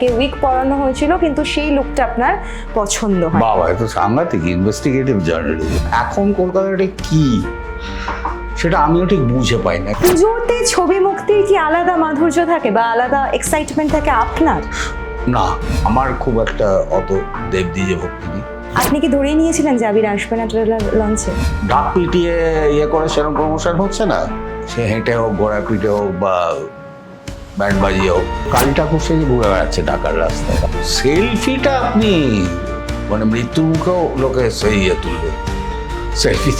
তাকে উইক পরানো হয়েছিল কিন্তু সেই লুকটা আপনার পছন্দ হয়। বাবা এত সাংঘাতিক ইনভেস্টিগেটিভ জার্নালিজম এখন কলকাতাটা কি? সেটা আমিও ঠিক বুঝে পাই না। পুজোতে ছবি মুক্তির কি আলাদা মাধুর্য থাকে বা আলাদা এক্সাইটমেন্ট থাকে আপনার? না আমার খুব একটা অত দেবদিজে ভক্তি নেই। আপনি কি ধরেই নিয়েছিলেন যে আবির আসবে না ট্রেলার লঞ্চে ঢাক পিটিয়ে ইয়ে করে সেরকম প্রমোশন হচ্ছে না? সে হেঁটে হোক ঘোড়া পিটে হোক বা ব্যান্ড বাজিয়ে হোক খুব সেজে ঘুরে বেড়াচ্ছে ঢাকার রাস্তায়। সেলফিটা আপনি মানে মৃত্যুর মুখেও লোকে সেই ইয়ে তুলবে। সেলফি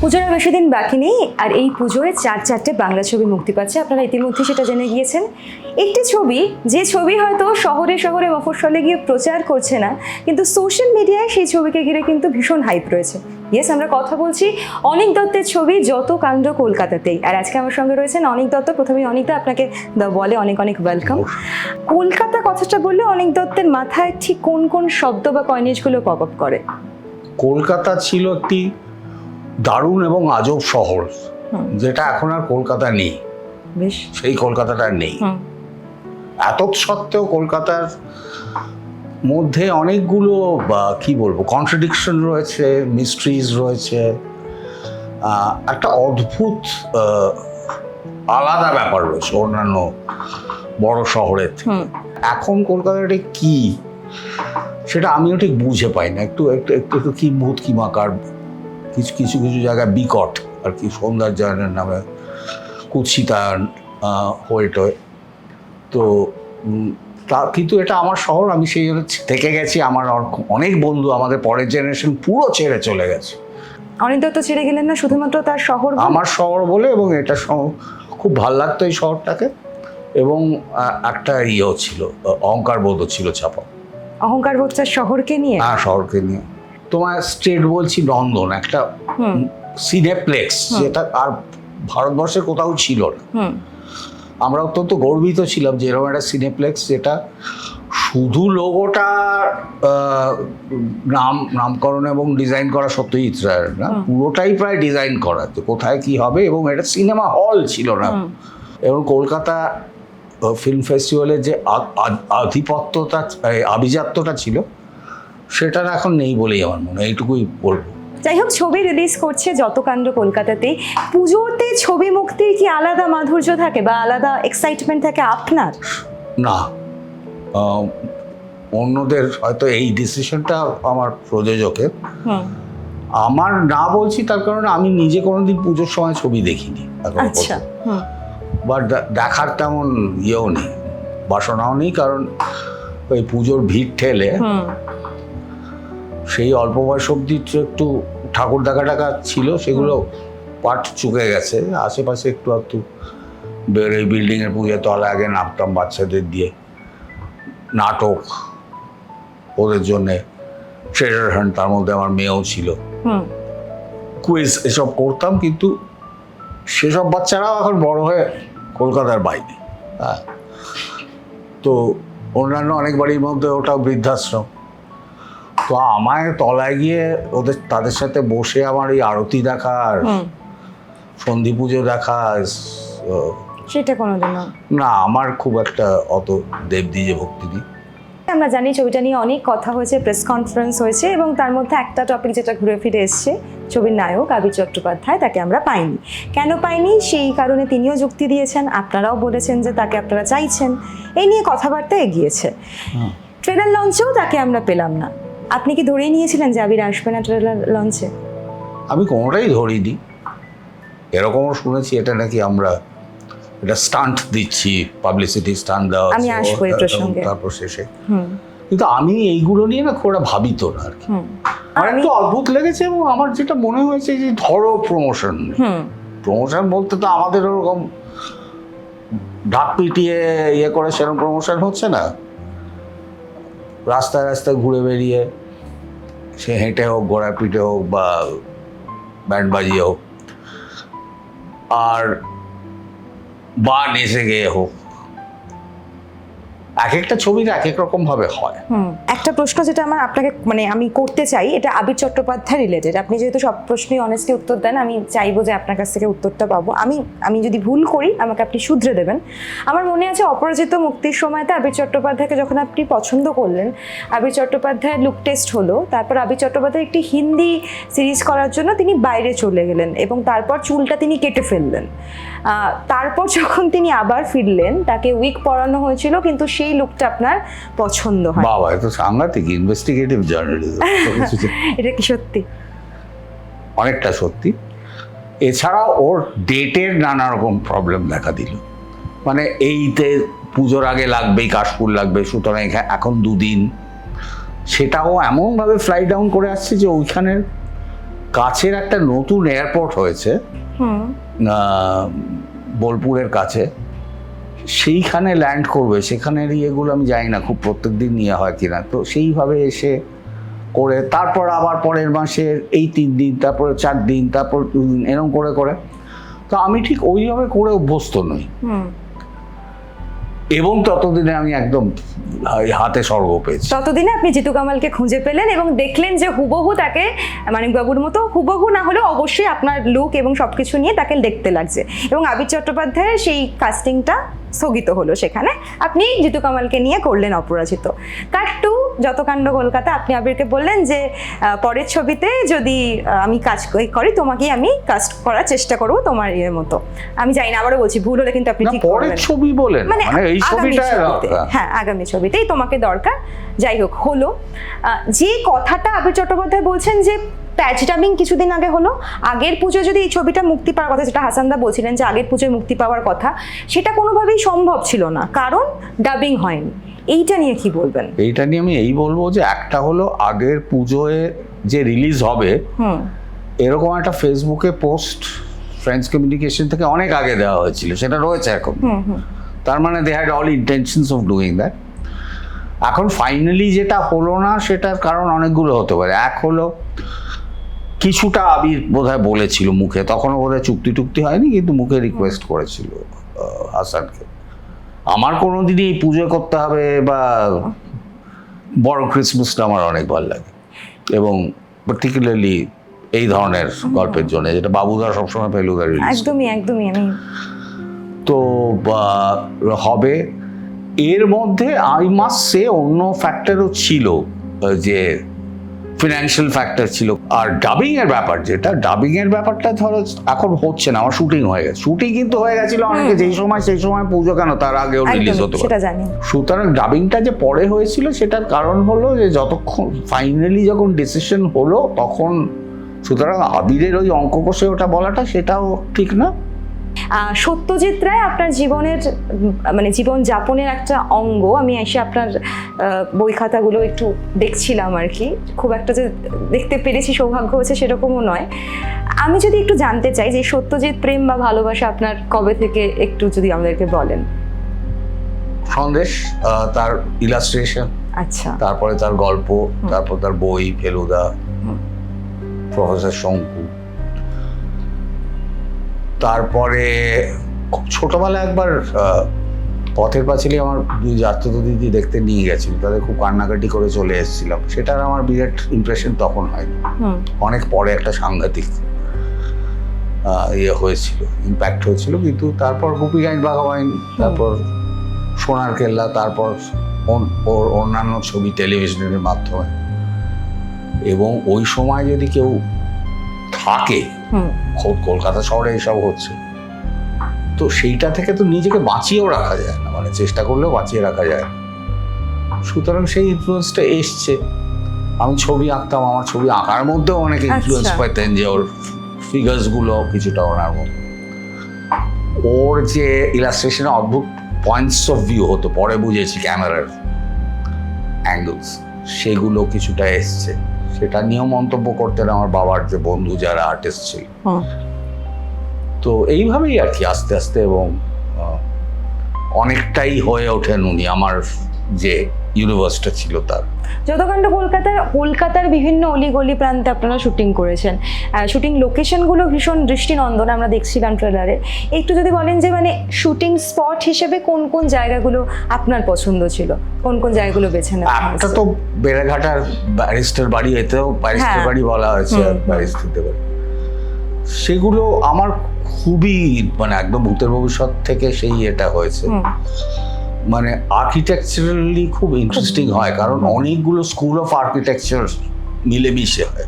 পুজোর বেশি দিন বাকি নেই, আর এই পুজোয় চার চারটে বাংলা ছবি মুক্তি পাচ্ছে। আপনারা ইতিমধ্যে সেটা জেনে গিয়েছেন। একটি ছবি যে ছবি হয়তো শহরে শহরে মফস্বলে গিয়ে প্রচার করছে না কিন্তু সোশ্যাল মিডিয়ায় সেই ছবিকে ঘিরে কিন্তু ভীষণ হাইপ রয়েছে। ইয়েস আমরা কথা বলছি অনিক দত্তের ছবি যত কাণ্ড কলকাতাতেই। আর আজকে আমার সঙ্গে রয়েছেন অনিক দত্ত। প্রথমেই অনিকদা আপনাকে দ্য বলে অনেক অনেক ওয়েলকাম কলকাতা কথাটা বললে অনিক দত্তের মাথায় ঠিক কোন কোন শব্দ বা কয়নেজগুলো পপ আপ করে? কলকাতা ছিল একটি দারুণ এবং আজব শহর যেটা এখন আর কলকাতা নেই। বেশ। সেই কলকাতাটা নেই। হুম এত সত্ত্বেও কলকাতার মধ্যে অনেকগুলো বা কি বলব কন্ট্রাডিকশন রয়েছে মিস্ট্রিজ রয়েছে একটা অদ্ভুত আলাদা ব্যাপার রয়েছে অন্যান্য বড় শহরের থেকে। এখন কলকাতাটা কি? সেটা আমিও ঠিক বুঝে পাই না। একটু একটু একটু একটু কি ভূত কি মাকার কিছু কিছু কিছু জায়গায় বিকট আর কি সৌন্দর্যায়নের নামে কুৎসিতায়ন হয়ে টয়ে। তো তা কিন্তু এটা আমার শহর আমি সেই জন্য থেকে গেছি। আমার অনেক বন্ধু আমাদের পরের জেনারেশন পুরো ছেড়ে চলে গেছে। অনিক দত্ত ছেড়ে গেলেন না শুধুমাত্র তার শহর আমার শহর বলে এবং এটা খুব ভালো লাগতো এই শহরটাকে। এবং একটা ইয়েও ছিল অহংকার বোধও ছিল চাপা অহংকার বোধটার শহরকে নিয়ে? হ্যাঁ শহরকে নিয়ে। তোমার স্টেট বলছি নন্দন একটা সিনেপ্লেক্স যেটা আর ভারতবর্ষের কোথাও ছিল না। আমরা অত্যন্ত গর্বিত ছিলাম যে এরকম একটা সিনেপ্লেক্স যেটা শুধু লোগোটা নাম নামকরণ এবং ডিজাইন করা সত্যই ইসরায়েল না পুরোটাই প্রায় ডিজাইন করা যে কোথায় কি হবে এবং এটা সিনেমা হল ছিল না। এবং কলকাতা ফিল্ম ফেস্টিভ্যালের যে আধিপত্যটা আভিজাত্যটা ছিল সেটা এখন নেই বলেই আমার মনে হয় এইটুকুই বলব। যাই হোক ছবি রিলিজ করছে যত কাণ্ড কলকাতাতেই। পুজোতে ছবি মুক্তির কি আলাদা মাধুর্য থাকে বা আলাদা এক্সাইটমেন্ট থাকে আপনার? না। অন্যদের হয়তো এই ডিসিশনটা আমার প্রযোজকের। আমার না বলছি তার কারণে আমি নিজে কোনোদিন পুজোর সময় ছবি দেখিনি আচ্ছা বাট দেখার তেমন ইয়েও নেই বাসনাও নেই কারণ ওই পুজোর ভিড় ঠেলে সেই অল্প বয়স অব্দি একটু ঠাকুর দেখা টাকা ছিল সেগুলো পাট চুকে গেছে। আশেপাশে একটু একটু বের এই বিল্ডিংয়ের পুজোর তলা আগে নামতাম বাচ্চাদের দিয়ে। নাটক ওদের জন্যে ট্রেডার হান্ট তার মধ্যে আমার মেয়েও ছিল। হুম। কুইজ এসব করতাম কিন্তু সেসব বাচ্চারাও এখন বড় হয়ে কলকাতার বাইরে। হ্যাঁ। তো অন্যান্য অনেক বাড়ির মধ্যে ওটাও বৃদ্ধাশ্রম। তো আমার তলায় গিয়ে ওদের তাদের সাথে বসে আমার এই আরতি দেখা আর সন্ধি পুজো দেখা সেটা কোনোদিনও না। আমার খুব একটা অত দেবদিজে ভক্তি নেই। আমরা জানি ছবিটা নিয়ে অনেক কথা হয়েছে প্রেস কনফারেন্স হয়েছে এবং তার মধ্যে একটা টপিক যেটা ঘুরে ফিরে এসছে ছবির নায়ক আবির চট্টোপাধ্যায় তাকে আমরা পাইনি। কেন পাইনি? সেই কারণে তিনিও যুক্তি দিয়েছেন আপনারাও বলেছেন যে তাকে আপনারা চাইছেন। এই নিয়ে কথাবার্তা এগিয়েছে। হুম। ট্রেলার লঞ্চেও তাকে আমরা পেলাম না। আপনি কি ধরেই নিয়েছিলেন যে আবির আসবে না ট্রেলার লঞ্চে আমি কোনোটাই ধরিনি। এরকমও শুনেছি এটা নাকি আমরা এটা স্টান্ট দিচ্ছি পাবলিসিটি স্টান্ট দেওয়া আমি আসব এই এবং প্রসঙ্গে। তারপর শেষে। হুম। কিন্তু আমি এইগুলো নিয়ে না একটা ভাবিত না আর কি। আমার একটু অদ্ভুত লেগেছে এবং আমার যেটা মনে হয়েছে যে ধরো প্রমোশন হুম। প্রমোশন বলতে তো আমাদের ওরকম ঢাক পিটিয়ে ইয়ে করে সেরকম প্রমোশন হচ্ছে না। রাস্তায় রাস্তায় ঘুরে বেরিয়ে সে হেঁটে হোক ঘোড়া পিটে হোক বা ব্যান্ড বাজিয়ে হোক, আর বা নেচে গিয়ে হোক। এক একটা ছবির এক এক রকম ভাবে হয়। একটা প্রশ্ন যেটা আমার আপনাকে মানে আমি করতে চাই, এটা আবির চট্টোপাধ্যায় রিলেটেড আপনি যেহেতু সব প্রশ্নই অনেস্টলি উত্তর দেন, আমি চাইব যে আপনার কাছ থেকে উত্তরটা পাবো। আমি আমি যদি ভুল করি, আমাকে আপনি শুধরে দেবেন। আমার মনে আছে অপরাজিত মুক্তির সময়তে আবির চট্টোপাধ্যায়কে যখন আপনি পছন্দ করলেন, আবির চট্টোপাধ্যায়ের লুক টেস্ট হলো, তারপর আবির চট্টোপাধ্যায় একটি হিন্দি সিরিজ করার জন্য তিনি বাইরে চলে গেলেন এবং তারপর চুলটা তিনি কেটে ফেললেন। তারপর যখন তিনি আবার ফিরলেন, তাকে উইক পরানো হয়েছিল, কিন্তু সেই লুকটা আপনার পছন্দ হয়। বাবা এত সাংঘাতিক ইনভেস্টিগেটিভ জার্নালিজম এটা কি সত্যি? অনেকটা সত্যি। এছাড়াও ওর ডেটের নানা রকম প্রবলেম দেখা দিল। মানে এইতে পুজোর আগে লাগবেই কাশফুল লাগবে সুতরাং এখা- এখন দুদিন। সেটাও এমনভাবে ফ্লাই ডাউন করে আসছে যে ওইখানের কাছের একটা নতুন এয়ারপোর্ট হয়েছে বোলপুরের কাছে। সেইখানে ল্যান্ড করবে সেখানের ইয়েগুলো আমি জানি না খুব প্রত্যেক দিন নিয়ে হয় কিনা। তো সেইভাবে এসে করে তারপর আবার পরের মাসের এই তিন দিন তারপরে চার দিন তারপর দু দিন এরকম করে করে। তো আমি ঠিক ওইভাবে করে অভ্যস্ত নই। হুম। এবং ততদিনে আমি একদম হাতে স্বর্গ পেয়েছি। ততদিনে আপনি জিতু কামালকে খুঁজে পেলেন এবং দেখলেন যে হুবহু তাকে মানিকবাবুর মতো হুবহু না হলেও অবশ্যই আপনার লুক এবং সবকিছু নিয়ে তাকে দেখতে লাগছে। এবং আবির চট্টোপাধ্যায়ের সেই কাস্টিংটা স্থগিত হলো সেখানে। আপনি জিতু কামালকে নিয়ে করলেন অপরাজিত। কাট টু যত কাণ্ড কলকাতা আপনি আবিরকে বললেন যে পরের ছবিতে যদি আমি কাজ করি- তোমাকেই আমি কাস্ট করার চেষ্টা করব তোমার ইয়ের মতো। আমি জানি না আবারও বলছি ভুল হলে কিন্তু আপনি ঠিক পরের ছবি বলেন। মানে মানে এই ছবিটা হ্যাঁ আগামী ছবিতেই তোমাকে দরকার। যাই হোক হলো। আহ, যে কথাটা আবির চট্টোপাধ্যায় বলছেন যে প্যাচ ডাবিং কিছুদিন আগে হলো। আগের পুজো যদি এই ছবিটা মুক্তি পাওয়ার কথা যেটা হাসানদা বলছিলেন যে আগের পুজোয় মুক্তি পাওয়ার কথা সেটা কোনোভাবেই সম্ভব ছিল না কারণ ডাবিং হয়নি। এইটা নিয়ে কি বলবেন? এইটা নিয়ে আমি এই বলব যে একটা হলো আগের পুজোয় যে রিলিজ হবে এরকম একটা ফেসবুকে পোস্ট ফ্রেন্ডস কমিউনিকেশন থেকে অনেক আগে দেওয়া হয়েছিল সেটা রয়েছে এখন। তার মানে they had all intentions of doing that এখন ফাইনালি যেটা হলো না সেটার কারণ অনেকগুলো হতে পারে। এক হলো কিছুটা আবির বোধহয় বলেছিল মুখে। তখনও বোধহয় চুক্তি টুক্তি হয়নি কিন্তু মুখে রিকোয়েস্ট করেছিল হাসানকে। আমার কোনো দিনই এই পুজো করতে হবে বা বড় ক্রিসমাসটা আমার অনেক ভালো লাগে। এবং পার্টিকুলারলি এই ধরনের গল্পের জন্য যেটা বাবুদা সবসময় ফেলুদা একদমই একদমই আমি তো হবে এর মধ্যে আই মাস সে অন্য ফ্যাক্টরও ছিল যে ফিনান্সিয়াল ফ্যাক্টর ছিল। আর ডাবিং এর ব্যাপার যেটা ডাবিং এর ব্যাপারটা ধরো এখন হচ্ছে না আমার শুটিং হয়ে গেছে। শুটিং কিন্তু হয়ে গেছিল অনেকে যেই সময় সেই সময় পুজো কেন তার আগেও রিলিজ হতে পারে। সেটা জানি। সুতরাং ডাবিংটা যে পরে হয়েছিল সেটার কারণ হলো যে যতক্ষণ ফাইনালি যখন ডিসিশন হলো তখন সুতরাং আবিরের ওই অঙ্ক কষে ওটা বলাটা সেটাও ঠিক না। সত্যজিৎ রায় আপনার জীবনের মানে জীবন যাপনের একটা অঙ্গ। আমি এসে আপনার বই খাতাগুলো একটু দেখছিলাম আর কি। খুব একটা যে দেখতে পেরেছি সৌভাগ্য হয়েছে সেরকমও নয়। আমি যদি একটু জানতে চাই যে সত্যজিৎ প্রেম বা ভালোবাসা আপনার কবে থেকে একটু যদি আমাদেরকে বলেন? সন্দেশ তার ইলাস্ট্রেশন আচ্ছা। তারপরে তার গল্প তারপর তার বই ফেলুদা। প্রফেসর শঙ্কু তারপরে খুব ছোটবেলায় একবার পথের পাঁচিলে আমার দুই জাতীয় দিদি দেখতে নিয়ে গেছিল। তাদের খুব কান্নাকাটি করে চলে এসেছিলাম। সেটার আমার বিরাট ইমপ্রেশন তখন হয়নি। অনেক পরে একটা সাংঘাতিক ইয়ে হয়েছিল ইম্প্যাক্ট হয়েছিল। কিন্তু তারপর গুপি গাইন বাঘাবাইন তারপর সোনার কেল্লা তারপর ওর অন্যান্য ছবি টেলিভিশনের মাধ্যমে। এবং ওই সময় যদি কেউ থাকে কলকাতা শহরে এসব হচ্ছে। তো সেইটা থেকে তো নিজেকে বাঁচিয়েও রাখা যায় না। মানে চেষ্টা করলেও বাঁচিয়ে রাখা যায় সুতরাং সেই ইনফ্লুয়েন্সটা এসছে। আমি ছবি আঁকতাম আমার ছবি আঁকার মধ্যেও অনেকে ইনফ্লুয়েন্স। পাইতেন যে ওর ফিগার্সগুলো কিছুটা ওনার মধ্যে। ওর যে ইলাস্ট্রেশনে অদ্ভুত পয়েন্টস অফ ভিউ হতো পরে বুঝেছি ক্যামেরার অ্যাঙ্গেলস সেগুলো কিছুটা এসছে। সেটা নিয়েও মন্তব্য করতেন আমার বাবার যে বন্ধু যারা আর্টিস্ট ছিল। তো এইভাবেই আর কি আস্তে আস্তে এবং অনেকটাই হয়ে ওঠেন উনি আমার যে ইউনিভার্সটা ছিল তার। যতকাণ্ড কলকাতার কলকাতার বিভিন্ন অলিগলি প্রান্তে আপনারা শুটিং করেছেন। শুটিং লোকেশনগুলো ভীষণ দৃষ্টিনন্দন আমরা দেখছিলাম ট্রেলারে একটু যদি বলেন যে মানে শুটিং স্পট হিসেবে কোন কোন জায়গাগুলো আপনার পছন্দ ছিল? কোন কোন জায়গাগুলো বেছে নেওয়া একটা? তো বেড়াঘাটার ব্যারিস্টার বাড়ি এতেও ব্যারিস্টার হ্যাঁ। বাড়ি বলা হয়েছে হুম। বাড়ি সেগুলো আমার খুবই মানে একদম ভূতের ভবিষ্যৎ থেকে সেই এটা হয়েছে। মানে আর্কিটেকচারালি খুব ইন্টারেস্টিং হয় কারণ অনেকগুলো স্কুল অফ আর্কিটেকচার মিলেমিশে হয়।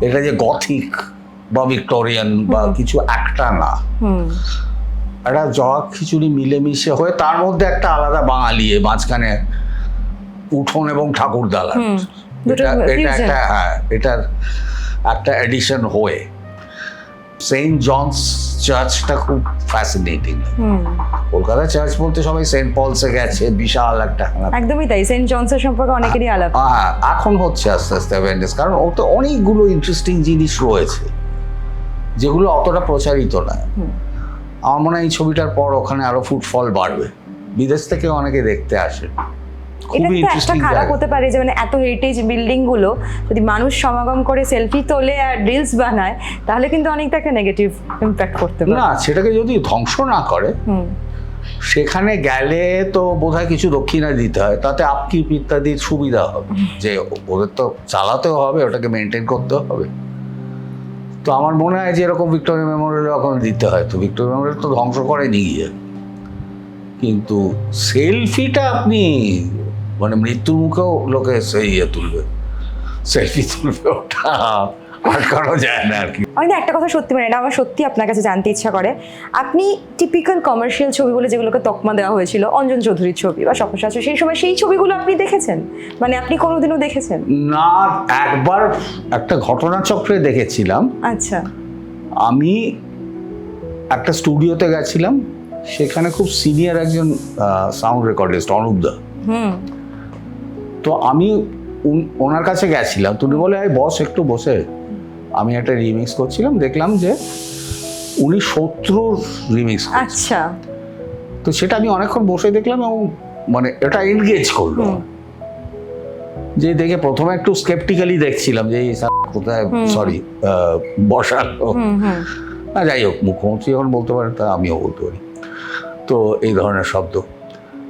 এটা যে গথিক বা ভিক্টোরিয়ান বা কিছু একটা না। একটা জগ খিচুড়ি মিলেমিশে হয়ে তার মধ্যে একটা আলাদা বাঙালি মাঝখানে উঠোন এবং ঠাকুর দালান। এটা এটা। একটা হ্যাঁ এটার একটা এডিশন হয়ে। সেন্ট জনস চার্চটা খুব ফ্যাসিনেটিং কলকাতা চার্চ বলতে সবাই সেন্ট পলসে গেছে বিশাল একটা একদমই তাই সেন্ট জনসের সম্পর্কে অনেকেরই আলাপ। হ্যাঁ এখন হচ্ছে আস্তে আস্তে অ্যাওয়ারনেস কারণ ওতে অনেকগুলো ইন্টারেস্টিং জিনিস রয়েছে যেগুলো অতটা প্রচারিত না। আমার মনে হয় এই ছবিটার পর ওখানে আরও ফুটফল বাড়বে। বিদেশ থেকে অনেকে দেখতে আসে। এটা একটা খারাপ হতে পারে যে মানে এত হেরিটেজ বিল্ডিংগুলো যদি মানুষ সমাগম করে সেলফি তোলে আর রিলস বানায় তাহলে কিন্তু অনেকটা একটা নেগেটিভ ইম্প্যাক্ট করতে পারে। না সেটাকে যদি ধ্বংস না করে সেখানে গেলে তো বোধহয় কিছু দক্ষিণা দিতে হয় তাতে আপকিপ ইত্যাদির সুবিধা হবে। যে ওদের তো চালাতেও হবে ওটাকে মেনটেন করতে হবে। তো আমার মনে হয় যে এরকম ভিক্টোরিয়া মেমোরিয়াল এখন দিতে হয়। তো ভিক্টোরিয়া মেমোরিয়াল তো ধ্বংস করেনি গিয়ে। কিন্তু সেলফিটা আপনি মানে মৃত্যুর মুখেও লোকে সেই ইয়ে তুলবে। সেলফি তুলবে ওটা আটকানো যায় না আর কি। না একটা কথা সত্যি মানে এটা আমার সত্যি আপনার কাছে জানতে ইচ্ছা করে। আপনি টিপিক্যাল কমার্শিয়াল ছবি বলে যেগুলোকে তকমা দেওয়া হয়েছিল অঞ্জন চৌধুরীর ছবি বা স্বপ্ন শাস্ত্রী সেই সময় সেই ছবিগুলো আপনি দেখেছেন? মানে আপনি কোনোদিনও দেখেছেন? না একবার একটা ঘটনাচক্রে দেখেছিলাম। আচ্ছা। আমি একটা স্টুডিওতে গেছিলাম সেখানে খুব সিনিয়র একজন সাউন্ড রেকর্ডিস্ট অনুপদা হুম। তো আমি উন- ওনার কাছে গেছিলাম। তুমি বলে আই বস একটু বসে। আমি একটা রিমিক্স করছিলাম দেখলাম যে উনি শত্রুর রিমিক্স আচ্ছা। তো সেটা আমি অনেকক্ষণ বসে দেখলাম এবং মানে এটা এনগেজ করল। যে দেখে প্রথমে একটু স্কেপটিক্যালি দেখছিলাম যে কোথায়? সরি বসালো। না যাই হোক মুখ্যমন্ত্রী যখন বলতে পারেন তা আমিও বলতে পারি। তো এই ধরনের শব্দ।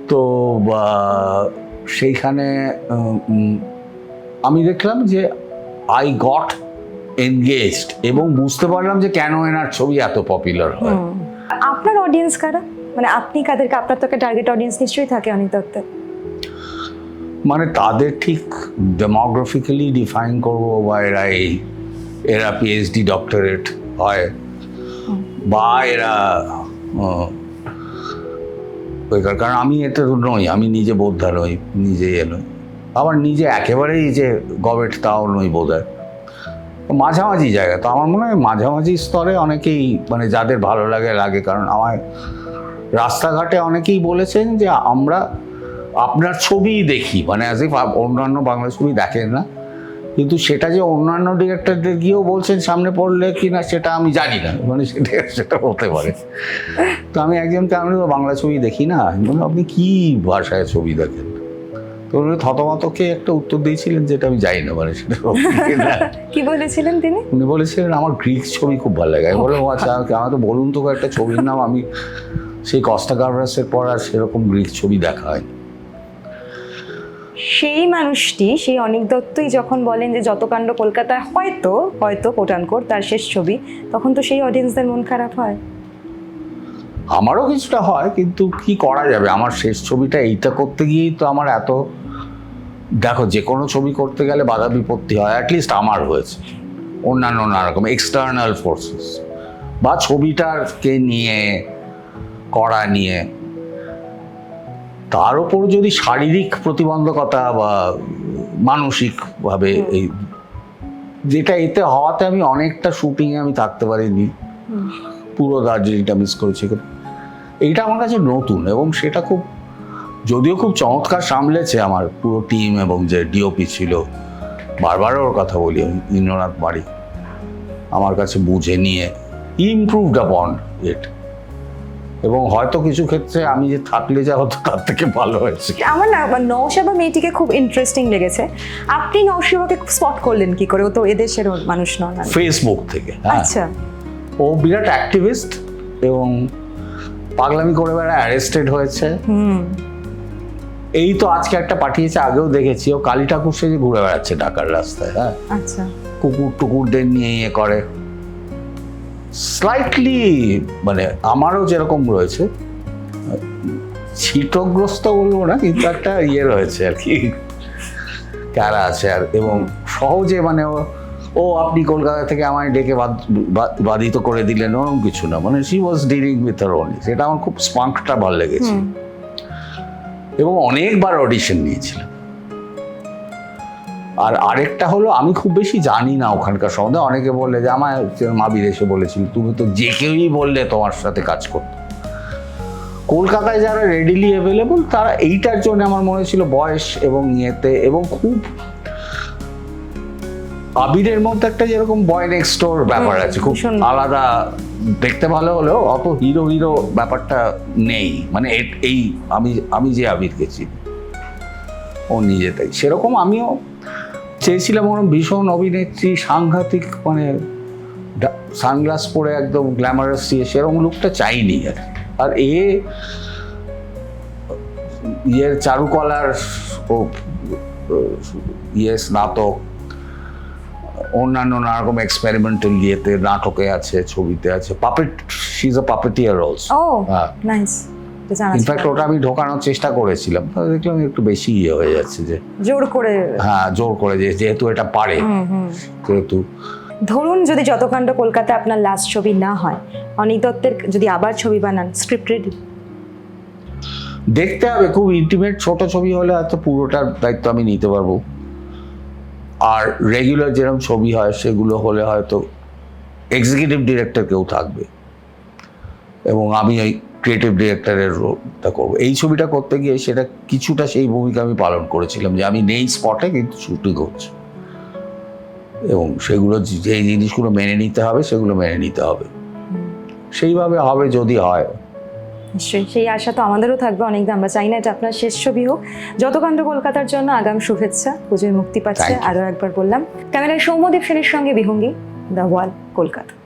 তো বা, সেইখানে আমি দেখলাম যে আই গট এনগেজড এবং বুঝতে পারলাম যে কেন এনার ছবি এত পপুলার হয়। আপনার অডিয়েন্স কারা? মানে আপনি কাদেরকে আপনার তো টার্গেট অডিয়েন্স নিশ্চয়ই থাকে অনেক দত্তের। মানে তাদের ঠিক ডেমোগ্রাফিক্যালি ডিফাইন করব বা এরা এই এরা পিএইচডি ডক্টরেট হয় বা এরা বেকার কারণ আমি এটা তো নই, আমি নিজে বোদ্ধা নই নিজে এ নই। আবার নিজে একেবারেই যে গবেট তাও নই বোধ হয় মাঝামাঝি জায়গা, তো আমার মনে হয় মাঝামাঝি স্তরে অনেকেই মানে যাদের ভালো লাগে লাগে। কারণ আমার রাস্তাঘাটে অনেকেই বলেছেন যে আমরা আপনার ছবিই দেখি মানে অ্যাজ অন্যান্য বাংলা ছবি দেখেন না। কিন্তু সেটা যে অন্যান্য ডিরেক্টরদের গিয়েও বলছেন সামনে পড়লে কি না সেটা আমি জানি না। মানে সেটা সেটা হতে পারে। তো আমি একজনকে আমি তো বাংলা ছবি দেখি না। বললাম, আপনি কি ভাষায় ছবি দেখেন? তো উনি থতমতকে একটা উত্তর দিয়েছিলেন যেটা আমি জানি না মানে সেটা কি বলেছিলেন তিনি? উনি বলেছিলেন আমার গ্রিক ছবি খুব ভালো লাগে। আমি বললাম "ও আচ্ছা আমাকে বলুন তো একটা ছবির নাম। আমি সেই কস্টা গার্ভাসের পর আর সেরকম গ্রিক ছবি দেখা হয় সেই মানুষটি, সেই অনিক দত্তই যখন বলেন যে, যত কাণ্ড কলকাতায় হয়তো হয়তো কোটানকোট তার শেষ ছবি, তখন তো সেই অডিয়েন্সদের মন খারাপ হয়। আমারও কিছুটা হয়, কিন্তু কি করা যাবে? আমার শেষ ছবিটা এইটা করতে গিয়েই তো আমার এত, দেখো, যে কোনো ছবি করতে গেলে বাধা বিপত্তি হয় অ্যাটলিস্ট আমার হয়েছে। অন্যান্য নানারকম এক্সটার্নাল ফোর্সেস বা ছবিটাকে নিয়ে, করা নিয়ে তার উপর যদি শারীরিক প্রতিবন্ধকতা বা মানসিকভাবে এই যেটা এতে হওয়াতে আমি অনেকটা শুটিংয়ে আমি থাকতে পারিনি। পুরো দার্জিলিংটা মিস করেছি। এইটা আমার কাছে নতুন এবং সেটা খুব যদিও খুব চমৎকার সামলেছে আমার পুরো টিম এবং যে ডিওপি ছিল। বারবার ওর কথা বলি আমি ইন্দ্রনাথ বাড়ি। আমার কাছে বুঝে নিয়ে ইমপ্রুভড আপন ইট এবং হয়তো কিছু ক্ষেত্রে আমি যে থাকলে যা হতো তার থেকে ভালো হয়েছে। আমার না নওশাবা মেয়েটিকে খুব ইন্টারেস্টিং লেগেছে। আপনি নওশাবাকে স্পট করলেন কি করে? ও তো এদেশের মানুষ আর। ফেসবুক থেকে হ্যাঁ। আচ্ছা। ও বিরাট অ্যাক্টিভিস্ট এবং পাগলামি করে বেড়া অ্যারেস্টেড হয়েছে। হুম। এই তো আজকে একটা পাঠিয়েছে আগেও দেখেছি। ও কালী ঠাকুর সেজে ঘুরে বেড়াচ্ছে ঢাকার রাস্তায় হ্যাঁ। আচ্ছা। কুকুর টুকুরদের নিয়ে ইয়ে করে। স্লাইটলি মানে আমারও যেরকম রয়েছে ছিটগ্রস্ত বলব না কিন্তু একটা ইয়ে রয়েছে আর কি ক্যারা আছে আর এবং সহজে মানে ও ও আপনি কলকাতা থেকে আমায় ডেকে বাধিত করে দিলেন ওরকম কিছু না মানে শি ওয়াজ ডিলিং উইথ আর ওনলি সেটা আমার খুব স্পাঙ্কটা ভালো লেগেছে। এবং অনেকবার অডিশন নিয়েছিলাম। আর আরেকটা হলো আমি খুব বেশি জানি না ওখানকার সম্বন্ধে। অনেকে বললে যে আমার মা বিদেশে বলেছিল তুমি তো যে কেউই বললে তোমার সাথে কাজ করতে। কলকাতায় যারা রেডিলি অ্যাভেলেবল তারা এইটার জন্য আমার মনে ছিল বয়স এবং ইয়েতে এবং খুব আবিরের মধ্যে একটা যেরকম বয় নেক্সট ব্যাপার আছে খুব। আলাদা। দেখতে ভালো হলেও অত হিরো হিরো ব্যাপারটা নেই। মানে এই আমি আমি যে আবির গেছি ও নিজেটাই। সেরকম আমিও চেয়েছিলাম ওরকম ভীষণ অভিনেত্রী সাংঘাতিক মানে সানগ্লাস পরে একদম গ্ল্যামারাস দিয়ে সেরকম লুকটা চাইনি আর আর এ ইয়ের চারুকলার ও ইয়ে স্নাতক অন্যান্য নানা রকম এক্সপেরিমেন্টাল ইয়েতে নাটকে আছে ছবিতে আছে puppet she is a puppeteer also ও হ্যাঁ। নাইস ইনফ্যাক্ট ওটা আমি ঢোকানোর চেষ্টা করেছিলাম। দেখলাম একটু বেশি ইয়ে হয়ে যাচ্ছে যে জোর করে হ্যাঁ জোর করে যে যেহেতু এটা পারে। হুম হুম। যেহেতু ধরুন যদি যতকাণ্ড কলকাতা আপনার লাস্ট ছবি না হয় অনিক দত্তের যদি আবার ছবি বানান স্ক্রিপ্ট রেডি দেখতে হবে খুব ইন্টিমেট ছোট ছবি হলে হয়তো পুরোটার দায়িত্ব আমি নিতে পারব। আর রেগুলার যেরকম ছবি হয় সেগুলো হলে হয়তো এক্সিকিউটিভ ডিরেক্টর কেউ থাকবে। এবং আমি ওই ক্রিয়েটিভ ডিরেক্টরের রোলটা করব। এই ছবিটা করতে গিয়ে সেটা কিছুটা সেই ভূমিকা আমি পালন করেছিলাম যে আমি নেই স্পটে কিন্তু শুটিং হচ্ছে এবং সেগুলো যে- জিনিসগুলো মেনে নিতে হবে সেগুলো মেনে নিতে হবে। সেইভাবে হবে যদি হয়। নিশ্চয়ই সেই আশা তো আমাদেরও থাকবে অনেকদিন। আমরা চাই না এটা আপনার শেষ ছবি হোক। যতকাণ্ড কলকাতার জন্য আগাম শুভেচ্ছা পুজোয় মুক্তি পাচ্ছে। আরও একবার বললাম। ক্যামেরায় সৌম্যদীপ সেনের সঙ্গে বিহঙ্গী দ্য ওয়াল কলকাতা।